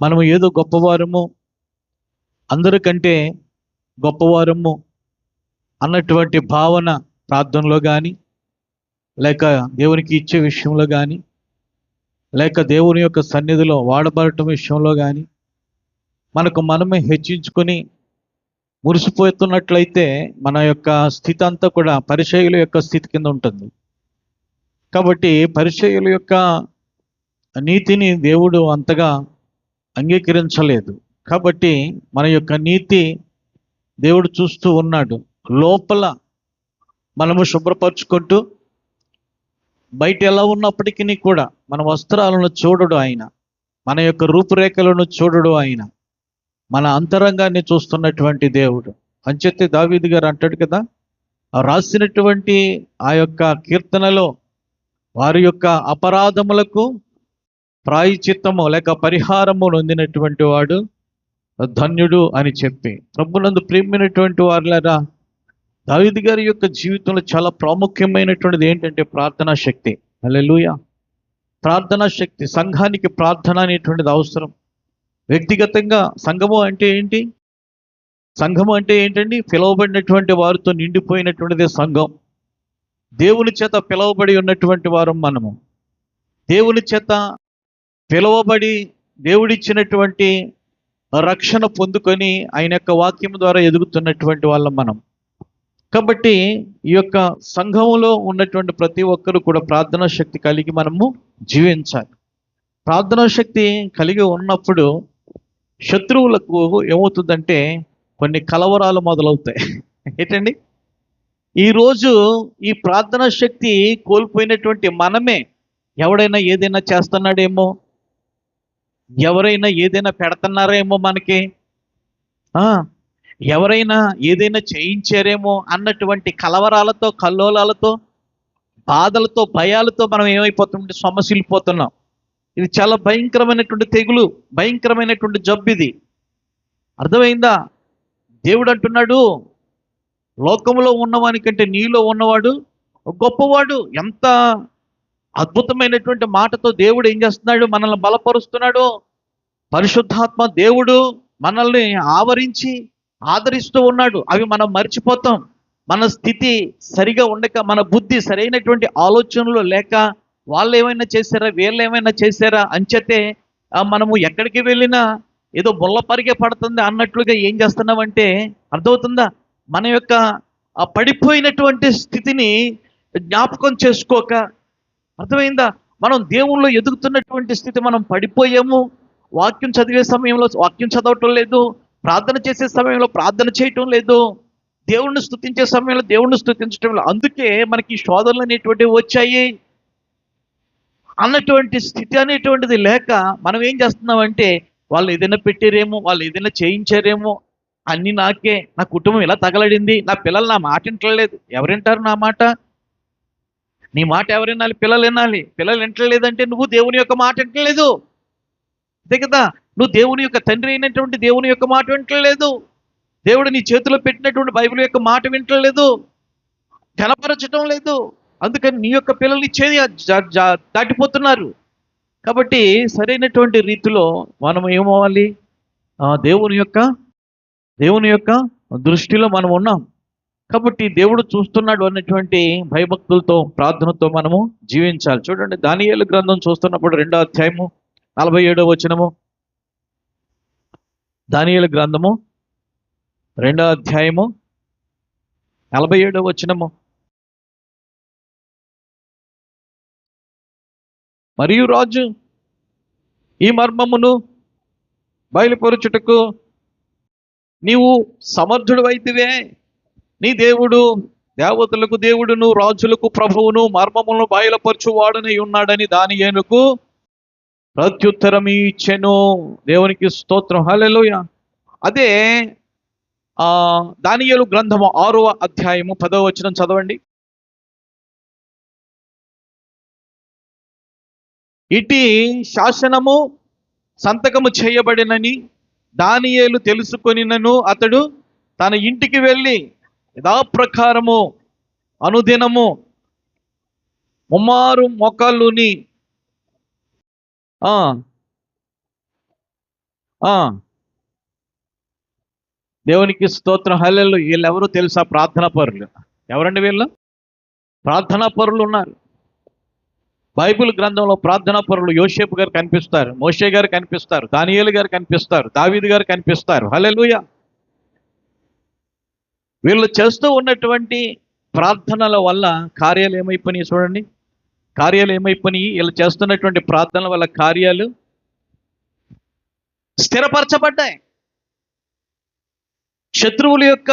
మనము ఏదో గొప్పవారము అందరికంటే గొప్పవారము అన్నటువంటి భావన ప్రార్థనలో కానీ లేక దేవునికి ఇచ్చే విషయంలో కానీ లేక దేవుని యొక్క సన్నిధిలో వాడబడటం విషయంలో కానీ మనకు మనమే హెచ్చించుకొని మురిసిపోతున్నట్లయితే మన యొక్క స్థితి అంతా కూడా పరిచయుల యొక్క స్థితి కింద ఉంటుంది. కాబట్టి పరిచయుల యొక్క నీతిని దేవుడు అంతగా అంగీకరించలేదు. కాబట్టి మన యొక్క నీతి దేవుడు చూస్తూ ఉన్నాడు. లోపల మనము శుభ్రపరచుకుంటూ బయట ఎలా ఉన్నప్పటికీ కూడా మన వస్త్రాలను చూడడు ఆయన. మన యొక్క రూపురేఖలను చూడడు ఆయన. మన అంతరంగాన్ని చూస్తున్నటువంటి దేవుడు. అంచెత్తి దావీది గారు అంటాడు కదా రాసినటువంటి ఆ యొక్క కీర్తనలో వారి యొక్క అపరాధములకు ప్రాయచిత్తము లేక పరిహారము నొందినటువంటి వాడు ధన్యుడు అని చెప్పి. ప్రభునందు ప్రేమైనటువంటి వారులరా దావిద్ గారి యొక్క జీవితంలో చాలా ప్రాముఖ్యమైనటువంటిది ఏంటంటే ప్రార్థనా శక్తి. అలెలుయ ప్రార్థనా శక్తి సంఘానికి ప్రార్థన అనేటువంటిది అవసరం. వ్యక్తిగతంగా సంఘము అంటే ఏంటి? సంఘము అంటే ఏంటండి? పిలువబడినటువంటి వారితో నిండిపోయినటువంటిది సంఘం. దేవుని చేత పిలువబడి ఉన్నటువంటి వారు మనము. దేవుని చేత పిలువబడి దేవుడిచ్చినటువంటి రక్షణ పొందుకొని ఆయన యొక్క వాక్యం ద్వారా ఎదుగుతున్నటువంటి వాళ్ళం మనం. కాబట్టి ఈ యొక్క సంఘంలో ఉన్నటువంటి ప్రతి ఒక్కరు కూడా ప్రార్థనా శక్తి కలిగి మనము జీవించాలి. ప్రార్థనా శక్తి కలిగి ఉన్నప్పుడు శత్రువులకు ఏమవుతుందంటే కొన్ని కలవరాలు మొదలవుతాయి. ఏంటండి? ఈరోజు ఈ ప్రార్థనా శక్తి కోల్పోయినటువంటి మనమే ఎవడైనా ఏదైనా చేస్తున్నాడేమో ఎవరైనా ఏదైనా పెడుతున్నారేమో మనకి? ఆ, ఎవరైనా ఏదైనా చేయించారేమో అన్నటువంటి కలవరాలతో కల్లోలాలతో బాధలతో భయాలతో మనం ఏమైపోతుంటే సొమ్మసిల్లిపోతున్నాం. ఇది చాలా భయంకరమైనటువంటి తెగులు భయంకరమైనటువంటి జబ్బు ఇది. అర్థమైందా? దేవుడు అంటున్నాడు లోకంలో ఉన్నవానికంటే నీలో ఉన్నవాడు గొప్పవాడు. ఎంత అద్భుతమైనటువంటి మాటతో దేవుడు ఏం చేస్తున్నాడు? మనల్ని బలపరుస్తున్నాడు. పరిశుద్ధాత్మ దేవుడు మనల్ని ఆవరించి ఆదరిస్తూ ఉన్నాడు. అవి మనం మర్చిపోతాం. మన స్థితి సరిగా ఉండక మన బుద్ధి సరైనటువంటి ఆలోచనలు లేక వాళ్ళు ఏమైనా చేశారా వీళ్ళు ఏమైనా చేశారా అంచేతే మనము ఎక్కడికి వెళ్ళినా ఏదో బుల్ల పరిగే పడుతుంది అన్నట్లుగా ఏం చేస్తున్నామంటే అర్థమవుతుందా? మన యొక్క ఆ పడిపోయినటువంటి స్థితిని జ్ఞాపకం చేసుకోక అర్థమైందా? మనం దేవుళ్ళు ఎదుగుతున్నటువంటి స్థితి మనం పడిపోయాము వాక్యం చదివే సమయంలో వాక్యం చదవటం లేదు ప్రార్థన చేసే సమయంలో ప్రార్థన చేయటం లేదు దేవుణ్ణి స్థుతించే సమయంలో దేవుణ్ణి స్థుతించటం లేదు. అందుకే మనకి శోధనలు అనేటువంటివి వచ్చాయి. అన్నటువంటి స్థితి అనేటువంటిది లేక మనం ఏం చేస్తున్నామంటే వాళ్ళు ఏదైనా పెట్టారేమో వాళ్ళు ఏదైనా చేయించారేమో అన్ని నాకే నా కుటుంబం ఇలా తగలడింది నా పిల్లలు నా మాట వింటలేదు. ఎవరు వింటారు నా మాట? నీ మాట ఎవరు వినాలి? పిల్లలు వినాలి. పిల్లలు వింటలేదంటే నువ్వు దేవుని యొక్క మాట వింటలేదు. అంతే కదా? నువ్వు దేవుని యొక్క తండ్రి అయినటువంటి దేవుని యొక్క మాట వింటలేదు. దేవుడు నీ చేతిలో పెట్టినటువంటి బైబిల్ యొక్క మాట వింటలేదు. కనపరచటం లేదు. అందుకని నీ యొక్క పిల్లల్ని చేది దాటిపోతున్నారు. కాబట్టి సరైనటువంటి రీతిలో మనం ఏమవ్వాలి? దేవుని యొక్క దేవుని యొక్క దృష్టిలో మనం ఉన్నాం. కాబట్టి దేవుడు చూస్తున్నాడు అన్నటువంటి భయభక్తులతో ప్రార్థనతో మనము జీవించాలి. చూడండి దానియేలు గ్రంథం చూస్తున్నప్పుడు రెండో అధ్యాయము నలభై ఏడో వచనము. దానియేలు గ్రంథము రెండో అధ్యాయము నలభై ఏడో వచనము. మరియు రాజు ఈ మర్మమును బయలుపరుచుటకు నీవు సమర్థుడు అయితివే నీ దేవుడు దేవతలకు దేవుడును రాజులకు ప్రభువును మర్మములను బయలుపరచువాడని ఉన్నాడని దాని ఏనుకు ప్రత్యుత్తరం ఇచ్చెను దేవునికి స్తోత్రం. హలెలోయ అదే ఆ గ్రంథము ఆరవ అధ్యాయము పదవ వచనం చదవండి. ఇటీ శాసనము సంతకము చేయబడినని దానియేలు తెలుసుకొనినను అతడు తన ఇంటికి వెళ్ళి యథాప్రకారము అనుదినము ముమ్మారు మొక్కలుని ఆ. ఆ. దేవునికి స్తోత్రం. హల్లెలు వీళ్ళెవరో తెలుసా? ప్రార్థనా పరులు. ఎవరండి వీళ్ళు? ప్రార్థనా పరులు ఉన్నారు. బైబిల్ గ్రంథంలో ప్రార్థనా పరులు యోషేపు గారు కనిపిస్తారు. మోషే గారు కనిపిస్తారు. దానియేలు గారు కనిపిస్తారు. దావీదు గారు కనిపిస్తారు. హల్లెలూయా. వీళ్ళు చేస్తూ ఉన్నటువంటి ప్రార్థనల వల్ల కార్యాలు ఏమైపోయినాయి చూడండి. కార్యాలు ఏమైపోయినాయి ఇలా చేస్తున్నటువంటి ప్రార్థనల వల్ల కార్యాలు స్థిరపరచబడ్డాయి. శత్రువుల యొక్క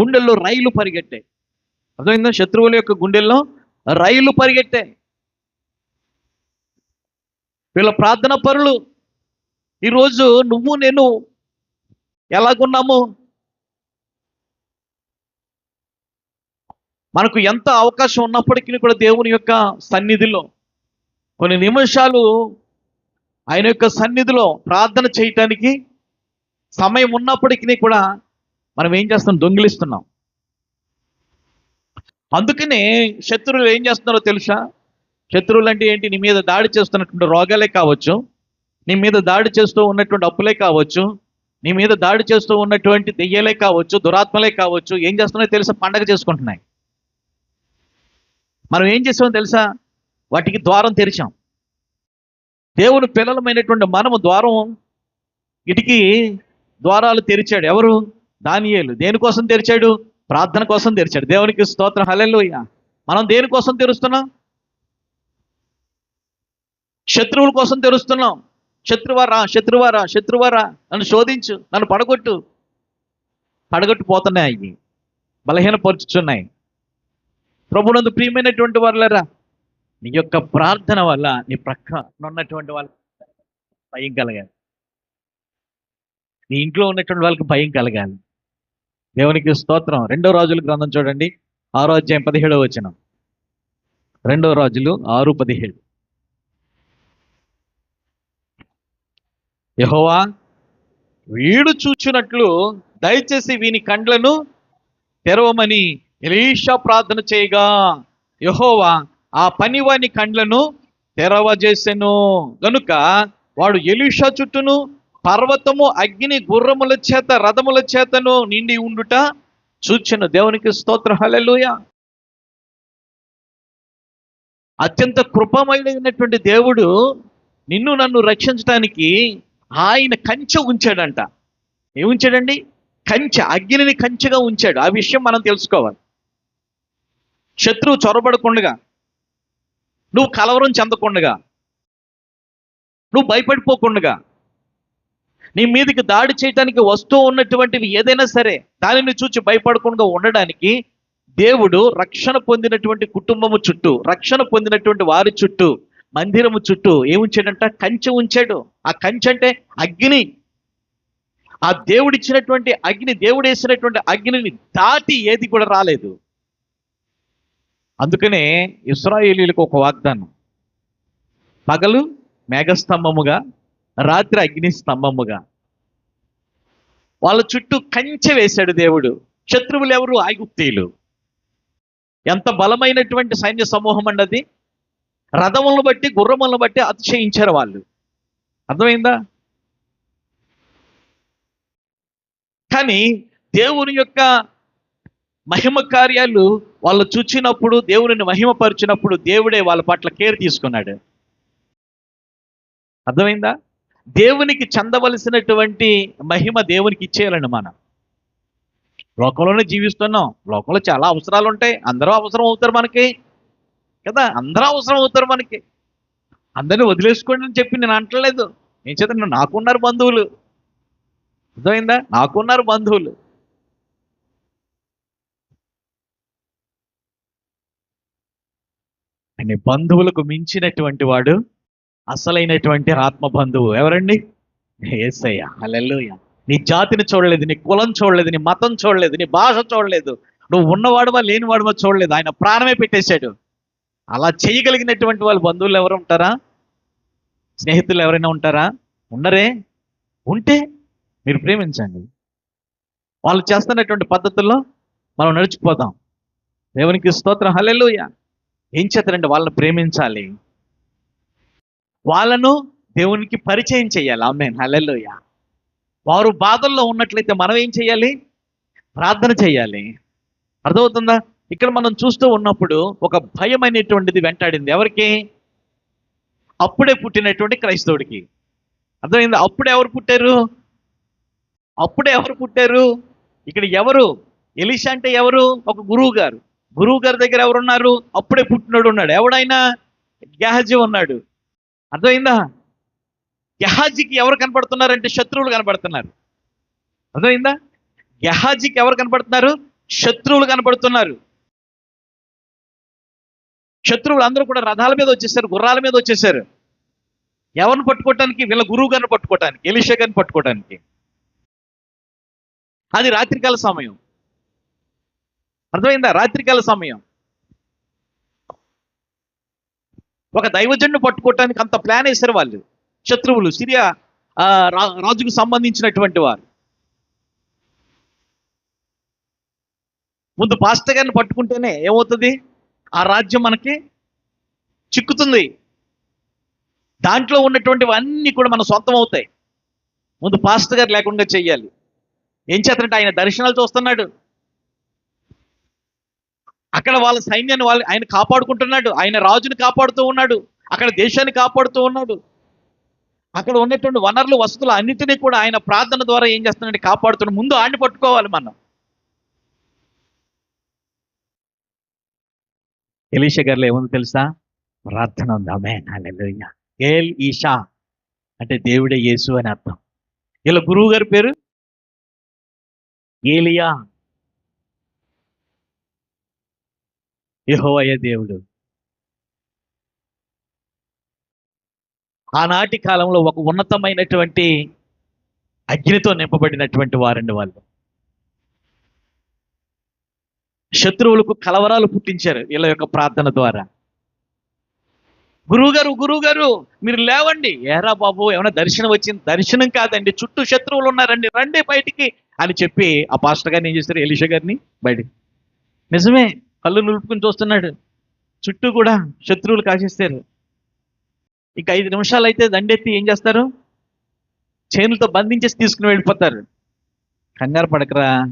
గుండెల్లో రైలు పరిగెట్టాయి. అర్థమైందా? శత్రువుల యొక్క గుండెల్లో రైలు పరిగెట్టాయి. వీళ్ళ ప్రార్థన పరులు ఈరోజు నువ్వు నేను ఎలాగున్నాము? మనకు ఎంత అవకాశం ఉన్నప్పటికీ కూడా దేవుని యొక్క సన్నిధిలో కొన్ని నిమిషాలు ఆయన యొక్క సన్నిధిలో ప్రార్థన చేయటానికి సమయం ఉన్నప్పటికీ కూడా మనం ఏం చేస్తాం దొంగిలిస్తున్నాం. అందుకనే శత్రువులు ఏం చేస్తున్నారో తెలుసా? శత్రువులు అంటే ఏంటి? నీ మీద దాడి చేస్తున్నటువంటి రోగాలే కావచ్చు నీ మీద దాడి చేస్తూ ఉన్నటువంటి అప్పులే కావచ్చు నీ మీద దాడి చేస్తూ ఉన్నటువంటి దెయ్యాలే కావచ్చు దురాత్మలే కావచ్చు ఏం చేస్తున్నాయో తెలుసా? పండగ చేసుకుంటున్నాయి. మనం ఏం చేసామో తెలుసా? వాటికి ద్వారం తెరిచాం. దేవుని పిల్లలమైనటువంటి మనము ద్వారం ఇటుకి ద్వారాలు తెరిచాడు. ఎవరు? దానియేలు. దేనికోసం తెరిచాడు? ప్రార్థన కోసం తెరిచాడు. దేవునికి స్తోత్రం. హలెల్లోయ. మనం దేనికోసం తెరుస్తున్నాం? శత్రువుల కోసం తెరుస్తున్నాం. శత్రువారా శత్రువారా శత్రువారా నన్ను శోధించు నన్ను పడగొట్టు. పడగొట్టు పోతున్నాయి అవి. బలహీనపరుచుచున్నాయి ప్రభునందు ప్రియమైనటువంటి వాళ్ళరా నీ యొక్క ప్రార్థన వల్ల నీ ప్రక్క ఉన్నటువంటి వాళ్ళకి భయం కలగాలి. నీ ఇంట్లో ఉన్నటువంటి వాళ్ళకి భయం కలగాలి. దేవునికి స్తోత్రం. రెండో రాజుల గ్రంథం చూడండి. ఆరో అధ్యాయం పదిహేడో వచనం. రెండో రాజులు ఆరు పదిహేడు. యహోవా వీడు చూచినట్లు దయచేసి వీని కండ్లను తెరవమని ఎలీషా ప్రార్థన చేయగా యహోవా ఆ పనివాని కండ్లను తెరవజేసెను. గనుక వాడు ఎలీషా చుట్టూను పర్వతము అగ్ని గుర్రముల చేత రథముల చేతను నిండి ఉండుట చూచెను. దేవునికి స్తోత్ర. హలెలుయ అత్యంత కృపమైనటువంటి దేవుడు నిన్ను నన్ను రక్షించడానికి ఆయన కంచె ఉంచాడంట. ఏముంచాడండి కంచె అగ్నిని కంచెగా ఉంచాడు. ఆ విషయం మనం తెలుసుకోవాలి. శత్రువు చొరబడకుండగా నువ్వు కలవరం చెందకుండగా నువ్వు భయపడిపోకుండగా నీ మీదకి దాడి చేయడానికి వస్తూ ఉన్నటువంటివి ఏదైనా సరే దానిని చూచి భయపడకుండా ఉండడానికి దేవుడు రక్షణ పొందినటువంటి కుటుంబము చుట్టూ రక్షణ పొందినటువంటి వారి చుట్టూ మందిరము చుట్టూ ఏముంచాడంట? కంచె ఉంచాడు. ఆ కంచె అంటే అగ్ని. ఆ దేవుడిచ్చినటువంటి అగ్ని దేవుడు వేసినటువంటి అగ్నిని దాటి ఏది కూడా రాలేదు. అందుకనే ఇస్రాయేలీలకు ఒక వాగ్దానం. పగలు మేఘస్తంభముగా రాత్రి అగ్ని స్తంభముగా. వాళ్ళ చుట్టూ కంచె వేశాడు దేవుడు. శత్రువులు ఎవరు? ఆగుప్తీయులు ఎంత బలమైనటువంటి సైన్య సమూహం అన్నది రథములను బట్టి గుర్రములను బట్టి అతిశయించారు వాళ్ళు. అర్థమైందా? కానీ దేవుని యొక్క మహిమ కార్యాలు వాళ్ళు చూచినప్పుడు దేవుని మహిమపరిచినప్పుడు దేవుడే వాళ్ళ పట్ల కేర్ తీసుకున్నాడు. అర్థమైందా? దేవునికి చెందవలసినటువంటి మహిమ దేవునికి ఇచ్చేయాలండి మనం. లోకంలోనే జీవిస్తున్నాం. లోకంలో చాలా అవసరాలు ఉంటాయి. అందరూ అవసరం అవుతారు మనకి. కదా? అందరూ అవసరం అవుతారు మనకి. అందరిని వదిలేసుకోండి అని చెప్పి నేను అంటలేదు. నేను చేత నాకున్నారు బంధువులు. అర్థమైందా? నాకున్నారు బంధువులు. నీ బంధువులకు మించినటువంటి వాడు అసలైనటువంటి ఆత్మ బంధువు ఎవరండి? ఏసయ్య. హల్లెలూయా. నీ జాతిని చూడలేదు నీ కులం చూడలేదు నీ మతం చూడలేదు నీ భాష చూడలేదు. నువ్వు ఉన్నవాడువా లేనివాడువా చూడలేదు. ఆయన ప్రాణమే పెట్టేశాడు. అలా చేయగలిగినటువంటి వాళ్ళ బంధువులు ఎవరు ఉంటారా? స్నేహితులు ఎవరైనా ఉంటారా? ఉండరే? ఉంటే మీరు ప్రేమించండి. వాళ్ళు చేస్తున్నటువంటి పద్ధతుల్లో మనం నడిచిపోతాం దేవునికి స్తోత్రం. హలెలుయా ఏం చేస్తారంటే వాళ్ళని ప్రేమించాలి. వాళ్ళను దేవునికి పరిచయం చేయాలి. ఆమె హల్లెలూయ. వారు బాధల్లో ఉన్నట్లయితే మనం ఏం చేయాలి? ప్రార్థన చేయాలి. అర్థమవుతుందా? ఇక్కడ మనం చూస్తూ ఉన్నప్పుడు ఒక భయం అనేటువంటిది వెంటాడింది. ఎవరికి? అప్పుడే పుట్టినటువంటి క్రైస్తవుడికి. అర్థమైంది? అప్పుడే ఎవరు పుట్టారు? అప్పుడే ఎవరు పుట్టారు? ఇక్కడ ఎవరు? ఎలిషా అంటే ఎవరు? ఒక గురువు గారు గురువు గారి దగ్గర ఎవరున్నారు? అప్పుడే పుట్టినోడు ఉన్నాడు. ఎవడైనా? గెహజీ ఉన్నాడు. అర్థమైందా? గెహాజీకి ఎవరు కనపడుతున్నారంటే శత్రువులు కనపడుతున్నారు. అర్థమైందా? గెహాజీకి ఎవరు కనపడుతున్నారు? శత్రువులు కనపడుతున్నారు. శత్రువులు అందరూ కూడా రథాల మీద వచ్చేసారు గుర్రాల మీద వచ్చేసారు. ఎవరిని పట్టుకోవటానికి? వీళ్ళ గురువు గారిని పట్టుకోవటానికి ఎలిషా గారిని పట్టుకోవటానికి. అది రాత్రికాల సమయం. అర్థమైందా? రాత్రికాల సమయం. ఒక దైవజన్ను పట్టుకోవటానికి అంత ప్లాన్ వేశారు వాళ్ళు. శత్రువులు సిరియా రా- రాజుకు సంబంధించినటువంటి వారు. ముందు పాస్టర్ గారిని పట్టుకుంటేనే ఏమవుతుంది? ఆ రాజ్యం మనకి చిక్కుతుంది. దాంట్లో ఉన్నటువంటివన్నీ కూడా మన సొంతం అవుతాయి. ముందు పాస్టర్ గారు లేకుండా చెయ్యాలి ఏం చేస్తారంటే ఆయన దర్శనాలు చూస్తున్నాడు. అక్కడ వాళ్ళ సైన్యాన్ని వాళ్ళు ఆయన కాపాడుకుంటున్నాడు. ఆయన రాజుని కాపాడుతూ ఉన్నాడు. అక్కడ దేశాన్ని కాపాడుతూ ఉన్నాడు. అక్కడ ఉన్నటువంటి వనరులు వసతులు అన్నిటినీ కూడా ఆయన ప్రార్థన ద్వారా ఏం చేస్తున్నాడు కాపాడుతున్నాడు. ముందు ఆడిని పట్టుకోవాలి మనం. ఎలీష గారిలో ఏముంది తెలుసా? ప్రార్థన ఉంది. ఆమె హల్లెలూయా. ఏల్ ఈషా. అంటే దేవుడే యేసు అని అర్థం. వీళ్ళ గురువు గారి పేరు? ఏలియా. యెహోవా దేవుడు. ఆనాటి కాలంలో ఒక ఉన్నతమైనటువంటి అగ్నితో నింపబడినటువంటి వారండి వాళ్ళు. శత్రువులకు కలవరాలు పుట్టించారు వీళ్ళ యొక్క ప్రార్థన ద్వారా. గురువుగారు గురువుగారు మీరు లేవండి. ఏరా బాబు ఏమైనా దర్శనం వచ్చింది? దర్శనం కాదండి. చుట్టూ శత్రువులు ఉన్నారండి. రండి బయటికి అని చెప్పి ఆ పాస్టర్ గారిని ఏం చేస్తారు ఎలిషా గారిని బయటికి. నిజమే. కళ్ళు నిలుపుకుని చూస్తున్నాడు. చుట్టూ కూడా శత్రువులు కాసేస్తారు ఇక ఐదు నిమిషాలు అయితే దండెత్తి ఏం చేస్తారు? చేనులతో బంధించేసి తీసుకుని వెళ్ళిపోతారు. కంగారు పడకరా.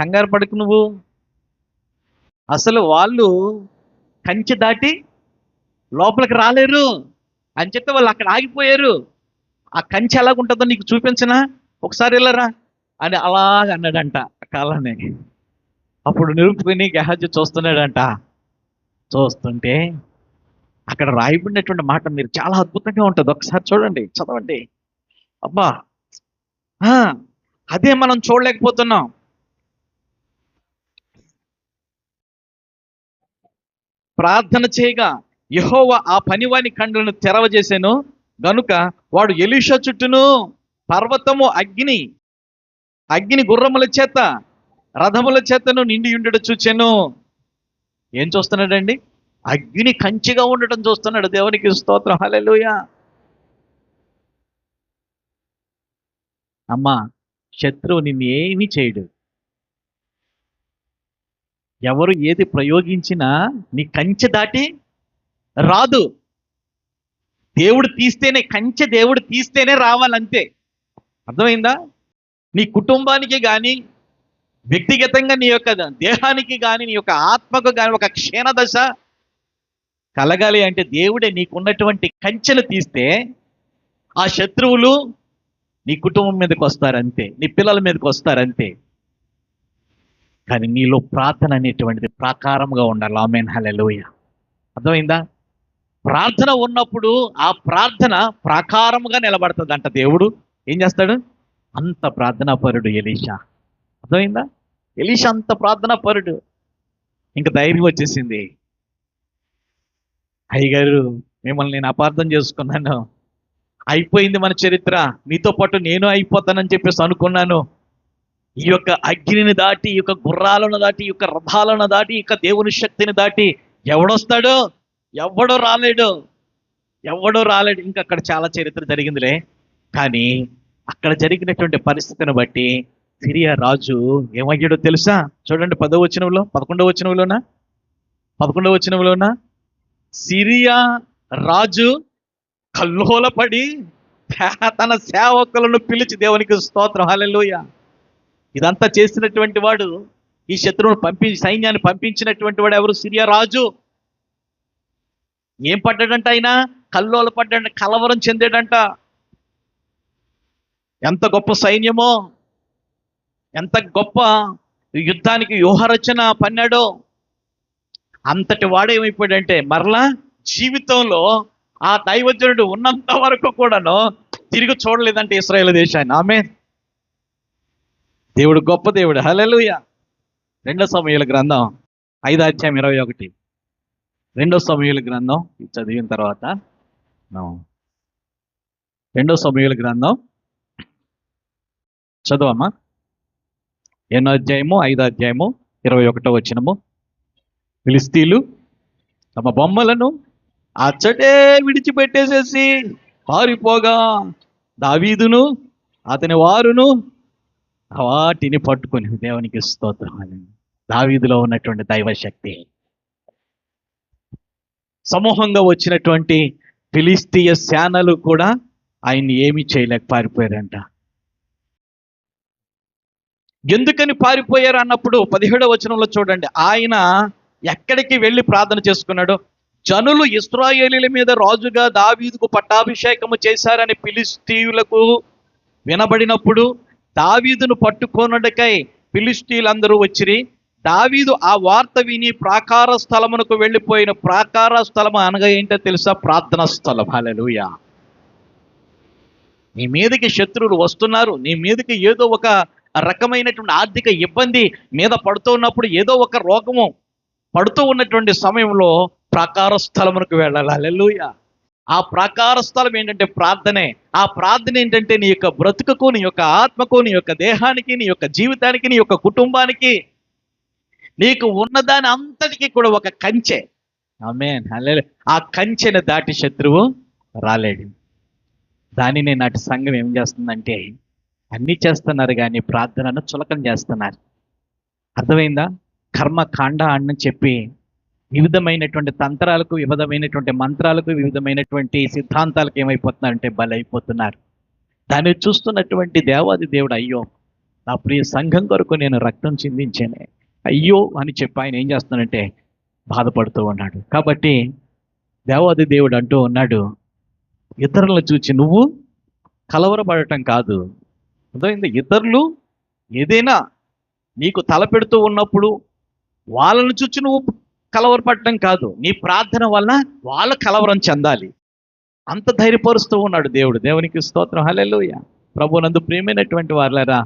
కంగారు పడకు నువ్వు. అసలు వాళ్ళు కంచె దాటి లోపలికి రాలేరు. అని చెప్తే వాళ్ళు అక్కడ ఆగిపోయారు. ఆ కంచె ఎలాగుంటుందో నీకు చూపించనా? ఒకసారి వెళ్ళరా? అని అలాగ అన్నాడంట ఆ అప్పుడు నిరుపుకుని గెహాజీ చూస్తున్నాడంట. చూస్తుంటే అక్కడ రాయబడినటువంటి మాట మీరు చాలా అద్భుతంగా ఉంటుంది. ఒకసారి చూడండి చదవండి. అబ్బా! ఆ, అదే మనం చూడలేకపోతున్నాం. ప్రార్థన చేయగా యహోవ ఆ పనివాని కండ్లను తెరవజేశాను గనుక వాడు ఎలీషా చుట్టూను పర్వతము అగ్ని అగ్ని గుర్రముల చేత రథముల చేతను నిండి ఉండడం చూచాను. ఏం చూస్తున్నాడండి? అగ్ని కంచిగా ఉండటం చూస్తున్నాడు. దేవునికి స్తోత్రం. హలెలుయ అమ్మా శత్రువు నిన్ను ఏమీ చేయడు. ఎవరు ఏది ప్రయోగించినా నీ కంచె దాటి రాదు. దేవుడు తీస్తేనే కంచె దేవుడు తీస్తేనే రావాలంతే. అర్థమైందా? నీ కుటుంబానికి కానీ వ్యక్తిగతంగా నీ యొక్క దేహానికి కానీ నీ యొక్క ఆత్మకు కానీ ఒక క్షీణదశ కలగాలి అంటే దేవుడే నీకున్నటువంటి కంచెలు తీస్తే ఆ శత్రువులు నీ కుటుంబం మీదకి వస్తారంతే నీ పిల్లల మీదకి వస్తారంతే. కానీ నీలో ప్రార్థన అనేటువంటిది ప్రాకారంగా ఉండాలి. ఆమెన్. హల్లెలూయ. అర్థమైందా? ప్రార్థన ఉన్నప్పుడు ఆ ప్రార్థన ప్రాకారముగా నిలబడుతుందంట దేవుడు. ఏం చేస్తాడు? అంత ప్రార్థనాపరుడు ఎలీషా. అర్థమైందా? ఎలీషా అంత ప్రార్థన పరుడు. ఇంకా ధైర్యం వచ్చేసింది. అయ్యగారు మిమ్మల్ని నేను అపార్థం చేసుకున్నాను. అయిపోయింది మన చరిత్ర. మీతో పాటు నేను అయిపోతానని చెప్పేసి అనుకున్నాను. ఈ యొక్క అగ్నిని దాటి ఈ యొక్క గుర్రాలను దాటి ఈ యొక్క రథాలను దాటి ఈ యొక్క దేవుని శక్తిని దాటి ఎవడొస్తాడు ఎవడో రాలేడు ఎవడో రాలేడు. ఇంకా అక్కడ చాలా చరిత్ర జరిగిందిలే. కానీ అక్కడ జరిగినటువంటి పరిస్థితిని బట్టి సిరియా రాజు ఏమయ్యాడో తెలుసా? చూడండి పదో వచనంలో పదకొండవ వచనంలోనా? పదకొండవ వచనంలోనా? సిరియా రాజు కల్లోలపడి తన సేవకులను పిలిచి దేవునికి స్తోత్రం. హల్లెలూయా. ఇదంతా చేసినటువంటి వాడు ఈ శత్రువును పంపి సైన్యాన్ని పంపించినటువంటి వాడు ఎవరు? సిరియా రాజు. ఏం పడ్డాడంట ఆయన? కల్లోల పడ్డాడంట కలవరం చెందాడంట. ఎంత గొప్ప సైన్యమో. ఎంత గొప్ప యుద్ధానికి వ్యూహరచన పన్నాడో. అంతటి వాడేమైపోయాడంటే మరలా జీవితంలో ఆ దైవజనుడు ఉన్నంత వరకు కూడాను తిరిగి చూడలేదంటే ఇస్రాయేల్ దేశాన్ని. ఆమె దేవుడు గొప్ప దేవుడు. హలెలుయ రెండో సమయాల గ్రంథం ఐదు అధ్యాయం ఇరవై ఒకటి. రెండో సమయాల గ్రంథం చదివిన తర్వాత రెండో సమయాల గ్రంథం చదవమ్మా. ఎన్నో అధ్యాయము? ఐదో అధ్యాయము ఇరవై ఒకటో వచ్చినము ఫిలిస్తీన్లు తమ బొమ్మలను అచ్చటే విడిచిపెట్టేసేసి పారిపోగా. దావీదును అతని వారును వాటిని పట్టుకొని దేవునికి స్తోత్రం దావీదులో ఉన్నటువంటి దైవశక్తి. సమూహంగా వచ్చినటువంటి ఫిలిస్తీయ సేనలు కూడా ఆయన్ని ఏమీ చేయలేక పారిపోయారంట. ఎందుకని పారిపోయారు అన్నప్పుడు పదిహేడవ వచనంలో చూడండి. ఆయన ఎక్కడికి వెళ్ళి ప్రార్థన చేసుకున్నాడు? జనులు ఇస్రాయేలీల మీద రాజుగా దావీదుకు పట్టాభిషేకము చేశారని పిలిస్తీయులకు వినబడినప్పుడు దావీదును పట్టుకొనుటకై పిలిస్తీయులందరూ వచ్చిరి. దావీదు ఆ వార్త విని ప్రాకార స్థలమునకు వెళ్ళిపోయిన ప్రాకార స్థలము అనగా ఏంటో తెలుసా? ప్రార్థన స్థలం. హల్లెలూయా. నీ మీదకి శత్రువులు వస్తున్నారు. నీ మీదకి ఏదో ఒక రకమైనటువంటి ఆర్థిక ఇబ్బంది మీద పడుతూ ఉన్నప్పుడు ఏదో ఒక రోగము పడుతూ ఉన్నటువంటి సమయంలో ప్రాకార స్థలమునకు వెళ్ళాలి. అల్లెలుయ ఆ ప్రాకార స్థలం ఏంటంటే ప్రార్థనే. ఆ ప్రార్థన ఏంటంటే నీ యొక్క బ్రతుకుకు నీ యొక్క ఆత్మకు నీ యొక్క దేహానికి నీ యొక్క జీవితానికి నీ యొక్క కుటుంబానికి నీకు ఉన్నదాని అంతటికి కూడా ఒక కంచె. ఆమేన్. ఆ కంచెను దాటి శత్రువు రాలేడు. దానిని నాటి సంఘం ఏం చేస్తుందంటే అన్నీ చేస్తున్నారు కానీ ప్రార్థనను చులకం చేస్తున్నారు. అర్థమైందా? కర్మకాండ అని చెప్పి వివిధమైనటువంటి తంత్రాలకు వివిధమైనటువంటి మంత్రాలకు వివిధమైనటువంటి సిద్ధాంతాలకు ఏమైపోతున్నారంటే బలైపోతున్నారు. దాన్ని చూస్తున్నటువంటి దేవాది దేవుడు అయ్యో నా ప్రియ సంఘం కొరకు నేను రక్తం చిందించానే. అయ్యో అని చెప్పి ఆయన ఏం చేస్తున్నాడంటే బాధపడుతూ ఉన్నాడు. కాబట్టి దేవాది దేవుడు అంటూ ఉన్నాడు ఇతరులను చూచి నువ్వు కలవరపడటం కాదు అర్థమైంది? ఇతరులు ఏదైనా నీకు తలపెడుతూ ఉన్నప్పుడు వాళ్ళను చూచి నువ్వు కలవరపడటం కాదు. నీ ప్రార్థన వల్ల వాళ్ళ కలవరం చెందాలి. అంత ధైర్యపరుస్తూ ఉన్నాడు దేవుడు. దేవునికి స్తోత్రం. హలెలుయ ప్రభు నందు ప్రియమైనటువంటి వారులరా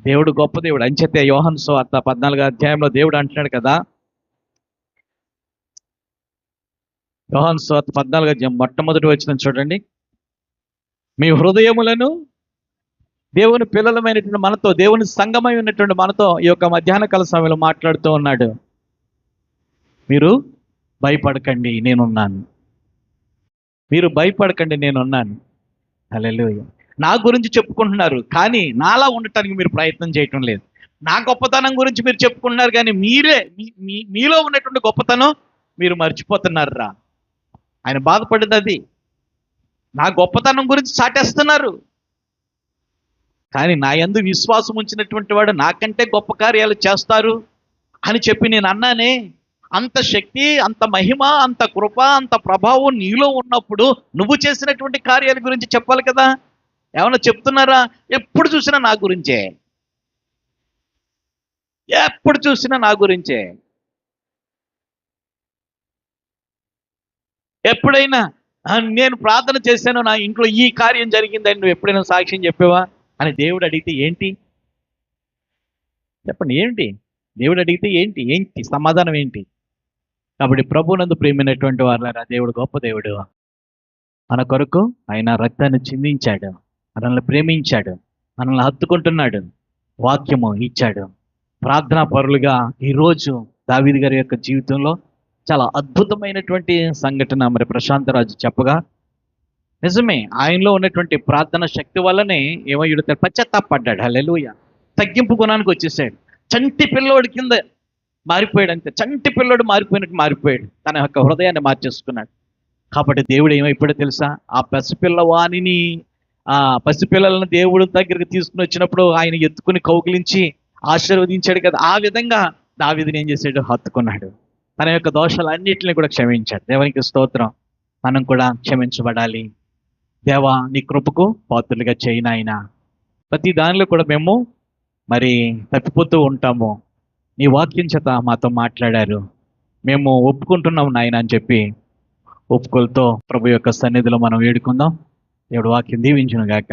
దేవుడు గొప్ప దేవుడు. అంచెతే యోహన్ స్వార్త పద్నాలుగు అధ్యాయంలో దేవుడు అంటున్నాడు కదా యోహన్ స్వార్త పద్నాలుగు అధ్యాయం మొట్టమొదటి వచ్చిన చూడండి. మీ హృదయములను దేవుని పిల్లలమైనటువంటి మనతో దేవుని సంగమై ఉన్నటువంటి మనతో ఈ యొక్క మధ్యాహ్న కాల సమయంలో మాట్లాడుతూ ఉన్నాడు. మీరు భయపడకండి నేనున్నాను. మీరు భయపడకండి నేనున్నాను. అలెలు నా గురించి చెప్పుకుంటున్నారు కానీ నాలా ఉండటానికి మీరు ప్రయత్నం చేయటం లేదు. నా గొప్పతనం గురించి మీరు చెప్పుకుంటున్నారు కానీ మీరే మీ- మీ- మీలో ఉన్నటువంటి గొప్పతనం మీరు మర్చిపోతున్నారు రా ఆయన బాధపడింది అది. నా గొప్పతనం గురించి చాటేస్తున్నారు. కానీ నా యందు విశ్వాసం ఉంచినటువంటి వాడు నాకంటే గొప్ప కార్యాలు చేస్తారు అని చెప్పి నేను అన్నానే అంత శక్తి అంత మహిమ అంత కృప అంత ప్రభావం నీలో ఉన్నప్పుడు నువ్వు చేసినటువంటి కార్యాల గురించి చెప్పాలి కదా. ఏమైనా చెప్తున్నారా? ఎప్పుడు చూసినా నా గురించే. ఎప్పుడు చూసినా నా గురించే. ఎప్పుడైనా నేను ప్రార్థన చేశాను నా ఇంట్లో ఈ కార్యం జరిగిందని నువ్వు ఎప్పుడైనా సాక్ష్యం చెప్పావా? అని దేవుడు అడిగితే ఏంటి? చెప్పండి ఏంటి? దేవుడు అడిగితే ఏంటి? ఏంటి? సమాధానం ఏంటి? కాబట్టి ప్రభునందు ప్రేమైనటువంటి వారులారా దేవుడు గొప్ప దేవుడు. మన కొరకు ఆయన రక్తాన్ని చిందించాడు. మనల్ని ప్రేమించాడు. మనల్ని హత్తుకుంటున్నాడు. వాక్యము ఇచ్చాడు. ప్రార్థనా పరులుగా ఈరోజు దావిది గారి యొక్క జీవితంలో చాలా అద్భుతమైనటువంటి సంఘటన. మరి ప్రశాంతరాజు చెప్పగా నిజమే ఆయనలో ఉన్నటువంటి ప్రార్థన శక్తి వల్లనే ఏమయ్యుడు పశ్చాత్తాపడ్డాడు. హలెలుయ తగ్గింపు గుణానికి వచ్చేసాడు. చంటి పిల్లోడి కింద మారిపోయాడు అంతే. చంటి పిల్లోడు మారిపోయినట్టు మారిపోయాడు. తన యొక్క హృదయాన్ని మార్చేసుకున్నాడు. కాబట్టి దేవుడు ఏమైపోయాడో తెలుసా? ఆ పసిపిల్లవాణిని ఆ పసిపిల్లలను దేవుడు దగ్గరికి తీసుకుని వచ్చినప్పుడు ఆయన ఎత్తుకుని కౌగిలించి ఆశీర్వదించాడు కదా. ఆ విధంగా దావీదుని ఏం చేశాడు? హత్తుకున్నాడు. తన యొక్క దోషాలన్నింటినీ కూడా క్షమించాడు. దేవునికి స్తోత్రం. మనం కూడా క్షమించబడాలి. దేవా నీ కృపకు పాత్రలుగా చేయినాయన ప్రతి దానిలో కూడా మేము మరి తప్పిపోతూ ఉంటాము. నీ వాక్యం చేత మాతో మాట్లాడారు. మేము ఒప్పుకుంటున్నాం నాయన అని చెప్పి ఒప్పుకోలతో ప్రభు యొక్క సన్నిధిలో మనం వేడుకుందాం. దేవుడు వాక్యం దీవించును గాక